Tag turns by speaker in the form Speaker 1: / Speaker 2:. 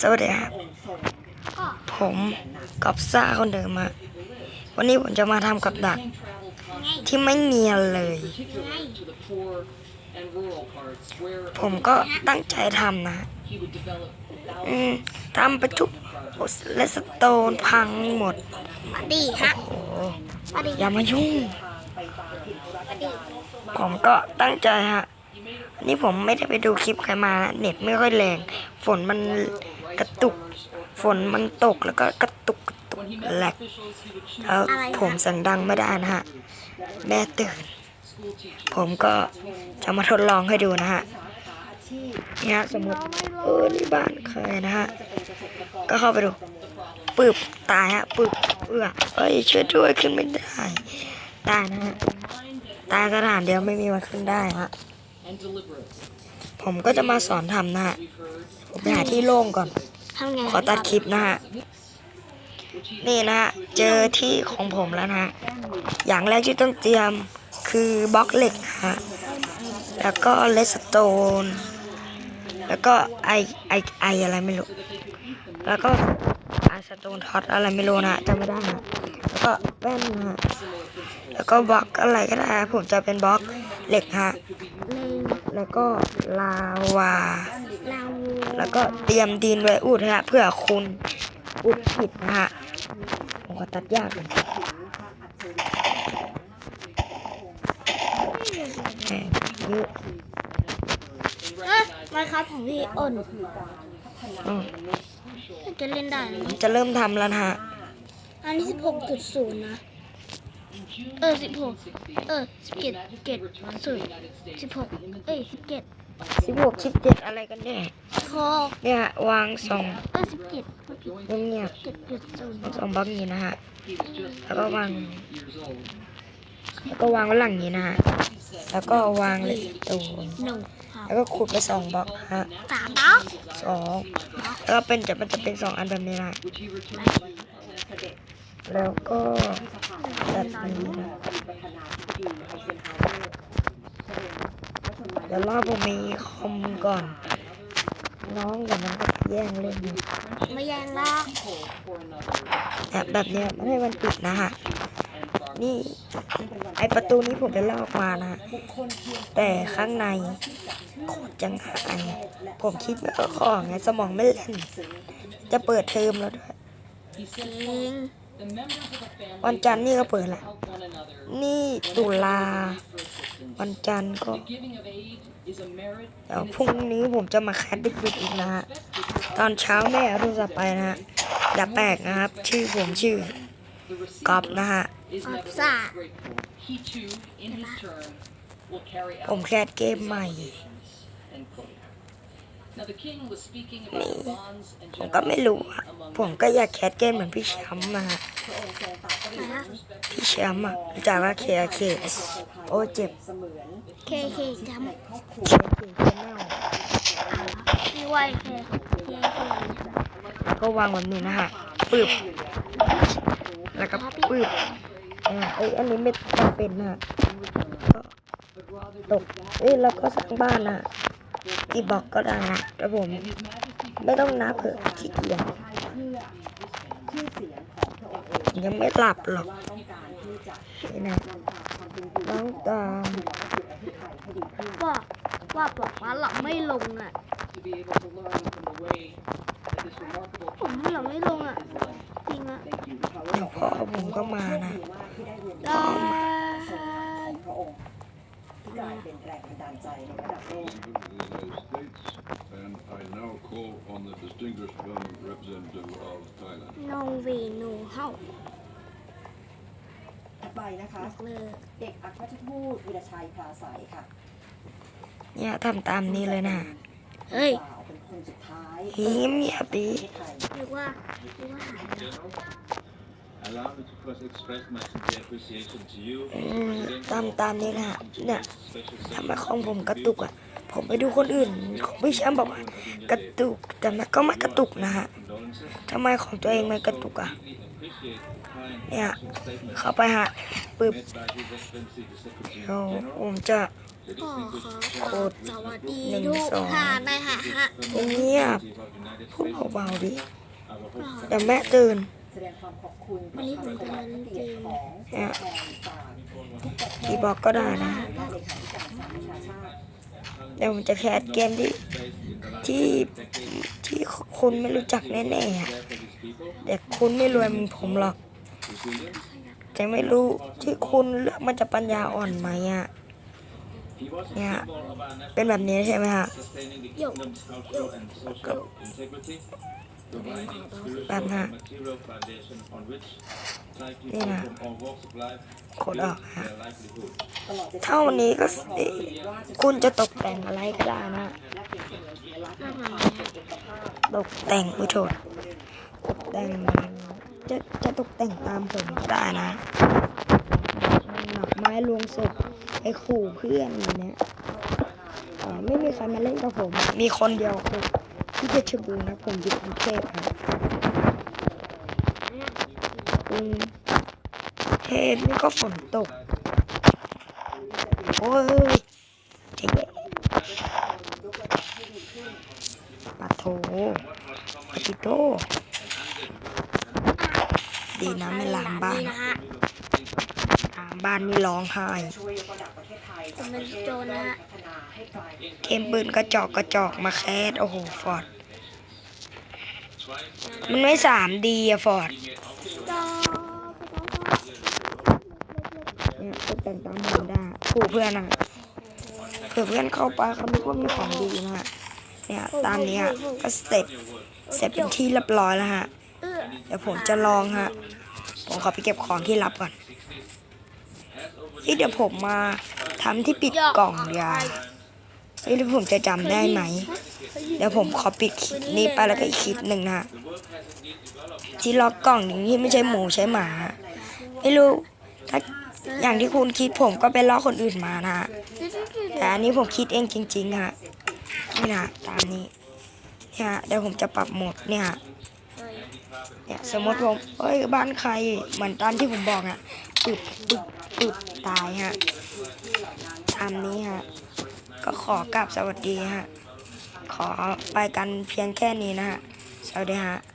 Speaker 1: สวัสดีครับ ผมกอบซ่าคนเดิมอะวันนี้ผมจะมาทำกับดัก ที่ไม่เนียนเลย ผมก็ตั้งใจทำนะ อืมทำไปทุกและสโตนพังหมด
Speaker 2: สวัสดีฮะ
Speaker 1: โอ้โห
Speaker 2: สวัสดี
Speaker 1: อย่ามายุ่ง
Speaker 2: สวัสดี
Speaker 1: ผมก็ตั้งใจฮะอั นี่ผมไม่ได้ไปดูคลิปใครมานะเน็ตไม่ค่อยแรง ฝนมันกระตุก ฝนมันตกแล้วก็กระตุกกระตุกแหลกแล้วผมสียงดังไม่ได้นะฮะ แม่ตื่น ผมก็จะมาทดลองให้ดูนะฮะเนี่ยสมมติเออนี่บ้านใครนะฮะ ก็เข้าไปดูปึบตายฮะปึบเอื้อเอ้ยช่วยด้วยขึ้นไม่ได้ ตายนะฮะ ตายกระดานเดียวไม่มีวันขึ้นได้ฮะ ผมก็จะมาสอนทำนะฮะผมไปหาที่โล่งก่อน
Speaker 2: ทำไง
Speaker 1: ขอตัดคลิปนะฮะ นี่นะฮะ เจอที่ของผมแล้วนะฮะ อย่างแรกที่ต้องเตรียมคือบล็อกเหล็กนะฮะ แล้วก็เลสโตน แล้วก็ไอไอไออะไรไม่รู้ แล้วก็ไอสโตนท็อตอะไรไม่รู้นะจำไม่ได้นะแล้วก็แป้นนะฮะ แล้วก็บล็อกอะไรก็ได้ฮะผมจะเป็นบล็อก เหล็กฮะ
Speaker 2: หนึ่ง
Speaker 1: แล้วก็ลาวา
Speaker 2: เรา
Speaker 1: แล้วก็เตรียมดินไว้อุดนะฮะเพื่อคุณอุดผิดนะฮะผมก็ตัดยากเลยแหม่เยอะ
Speaker 2: เอ๊ะมาครับของพี่อ้น
Speaker 1: อืม
Speaker 2: จะเล่นได้ไหม
Speaker 1: ผมจะเริ่มทำแล้วนะฮะ
Speaker 2: อันนี้สิบหกจุดศูนย์นะ เออสิบหกเออสิบเจ็ดเจ็ดศูนย์สิบหกเอ้ยสิบเจ็ด
Speaker 1: สิบหกสิบเจ็ดอะไรกันเนี่ย
Speaker 2: พอ
Speaker 1: เนี่ยฮะวางสอง
Speaker 2: เออสิบเจ็ด
Speaker 1: เงียบ
Speaker 2: เจ็ดจุดศูนย์
Speaker 1: ๆวางสองบล็อกนี้นะฮะแล้วก็วางแล้วก็วางไว้หลังนี้นะฮะแล้วก็วางเลยตูน
Speaker 2: หนึ่งครับ
Speaker 1: แล้วก็ขุดไปสองบล็อกฮะ
Speaker 2: สามเนาะ
Speaker 1: สองแล้วก็เป็นจะมันจะเป็นสองอันแบบนี้นะแล้วก็แบบนี้นะเดี๋ยวรอผมมีคอมก่อน น้องเดี๋ยวมันก็แย่งเล่นอยู่
Speaker 2: ไม่แย่งละ
Speaker 1: แบบแบบเนี้ยไม่ให้มันปิดนะฮะ นี่ ไอประตูนี้ผมไปลอกมานะแต่ข้างในโคตรจังหายผมคิดไม่ออกไงสมองไม่เล่น จะเปิดเทอมแล้วด้วย
Speaker 2: จริง
Speaker 1: วันจันทร์นี่ก็เปิดละ นี่ตุลา วันจันทร์ก็ เดี๋ยวพรุ่งนี้ผมจะมาแคสดึกๆอีกนะฮะ ตอนเช้าแม่เอาโทรศัพท์ไปนะฮะอย่าแปลกนะครับ ชื่อผมชื่อกอบนะฮะ
Speaker 2: ออบซ่า
Speaker 1: ผมแคสเกมใหม่ ผมก็ไม่รู้อะผมก็อยากแคสเกมเหมือนพี่แชมป์นะฮะ
Speaker 2: ไหนอะ
Speaker 1: พี่แชมป์อะรู้จักว่าเคเคโอ้เจ็บ
Speaker 2: เคเคจำ
Speaker 1: เคเคแนล
Speaker 2: พี่ไวเคเคเค
Speaker 1: ก็วางแบบนี้นะฮะปึ๊บแล้วก็ปึ๊บอ่าเอ้ยอันนี้ไม่จำเป็นนะฮะก็ตกเอ้ยแล้วก็สร้างบ้านนะ กี่บอกก็ได้นะแต่ผม ไม่ต้องนับเถอะขี้เกียจยังไม่หลับหรอกนี่นะน้องตาม
Speaker 2: ว่าว่าบอกว่าหลับไม่ลงอะผมหลับไม่ลงอะจริงอะ
Speaker 1: เดี๋ยวพ่อผมก็มานะ
Speaker 2: ได้
Speaker 3: in the United States, and I now call on the distinguished film representative of Thailand.
Speaker 2: น้องวีหนูเฮา
Speaker 4: ถัดไปนะคะ
Speaker 2: เลย
Speaker 4: เด็กอัครราชทูตวิรชัยพลาใสค่ะ
Speaker 1: เนี่ยทำตามนี้เลยนะ
Speaker 2: เฮ้ย
Speaker 4: เป็นคนสุดท้าย
Speaker 1: เงียบเงียบดี
Speaker 4: ประเทศไทย
Speaker 2: นึกว่านึกว่าหายแล้ว
Speaker 1: ตามตามนี้นะฮะเนี่ยทำไมของผมกระตุกอะ ผมไปดูคนอื่นของพี่แชมป์บอกว่ากระตุกแต่มันก็ไม่กระตุกนะฮะ
Speaker 5: condolences.
Speaker 1: ทำไมของตัวเองไม่กระตุกอะ
Speaker 5: Deeply appreciate the kind
Speaker 1: Yeah.
Speaker 5: personal statement
Speaker 1: เข้าไปฮะปึ๊บ
Speaker 5: made by His Excellency the Secretary
Speaker 1: เดี๋ยว
Speaker 5: General,
Speaker 1: ผมจะ
Speaker 5: the
Speaker 2: ก็ขอ
Speaker 5: distinguished
Speaker 2: ขอ
Speaker 5: chairman
Speaker 2: สวัสดี
Speaker 1: หนึ่ง
Speaker 2: ทุก
Speaker 1: สอง
Speaker 2: ท่านนะคะฮะ
Speaker 1: เงียบ
Speaker 5: of United
Speaker 1: พูด
Speaker 5: States
Speaker 1: เบาๆดิ
Speaker 5: our host
Speaker 1: เดี๋ยวแม่ตื่น
Speaker 4: แสดงความขอบคุณ
Speaker 2: วันนี้ผมจะมาเล่นเกม
Speaker 4: ของตัวแทนต่างทุกประเท
Speaker 1: ที่
Speaker 4: ศ
Speaker 1: บอกก็ได้นะ
Speaker 4: และเลขาธิการสหประชาชาติ
Speaker 1: เดี๋ยวผมจะแคสเกมที่ที่ที่คุณไม่รู้จักแน่ๆอะแต่คุณไม่รวยเหมือนผมหรอก จะไม่รู้ที่คุณเลือกมันจะปัญญาอ่อนไหมอะเนี่ยเป็นแบบนี้ใช่ไหมฮะ แบบนะนี่นะกดออกฮะ
Speaker 4: เท่า
Speaker 1: นี้ก็คุณจะตกแต่งอะไรก็ได้นะ ตกแต่งอุยโทษตกแต่งจะจะตกแต่งตามผมก็ได้นะหนักไม้ลวงศพไอ้ขู่เพื่อนอะไรเนี่ยไม่มีใครมาเล่นกับผม มีคนเดียวคือ ที่เพชรบูรณ์นะผมอยู่กรุงเทพครับกรุงเทพนี่ก็ฝนตก โอ้ยเจ๊ปะโถปะติโต ดีนะไม่ลามบ้านลามบ้านนี่ร้องไห้
Speaker 4: ไทย
Speaker 2: ผมเป็นโจนะ
Speaker 4: เป็น
Speaker 1: เกมปืนกระจอกกระจอกมาแคสโอ้โห ฟอร์ด มันไม่สามดีอะฟอร์ด
Speaker 2: จอ
Speaker 1: เนี่ยตกแต่งตามผมได้ขู่เพื่อนอะเผื่อเพื่อนเข้าไปเขาไม่ว่ามีของดีนะฮะ เนี่ยตามนี้ฮะก็เสร็จเสร็จเป็นที่เรียบร้อยแล้วฮะ
Speaker 2: เดี๋
Speaker 1: ยวผมจะลองฮะ ผมขอไปเก็บของที่รับก่อนที่เดี๋ยวผมมาทำที่ปิดกล่องยาเฮ้ยผมจะจำได้ไหม เดี๋ยวผมขอปิดคลิปนี้ไปแล้วก็อีกคลิปหนึ่งนะฮะที่ล็อกกล่องนี้ไม่ใช่หมูใช่หมา ไม่รู้ถ้าอย่างที่คุณคิดผมก็ไปล็อกคนอื่นมานะฮะแต่อันนี้ผมคิดเองจริงๆฮะนี่นะตามนี้เนี่ยฮะเดี๋ยวผมจะปรับโหมดเนี่ยฮะเนี่ยสมมติผมเอ้ยบ้านใครเหมือนตอนที่ผมบอกอะปึบปึบปึบตายฮะตามนี้ฮะก็ขอกราบสวัสดีฮะ ขอไปกันเพียงแค่นี้นะฮะสวัสดีฮะ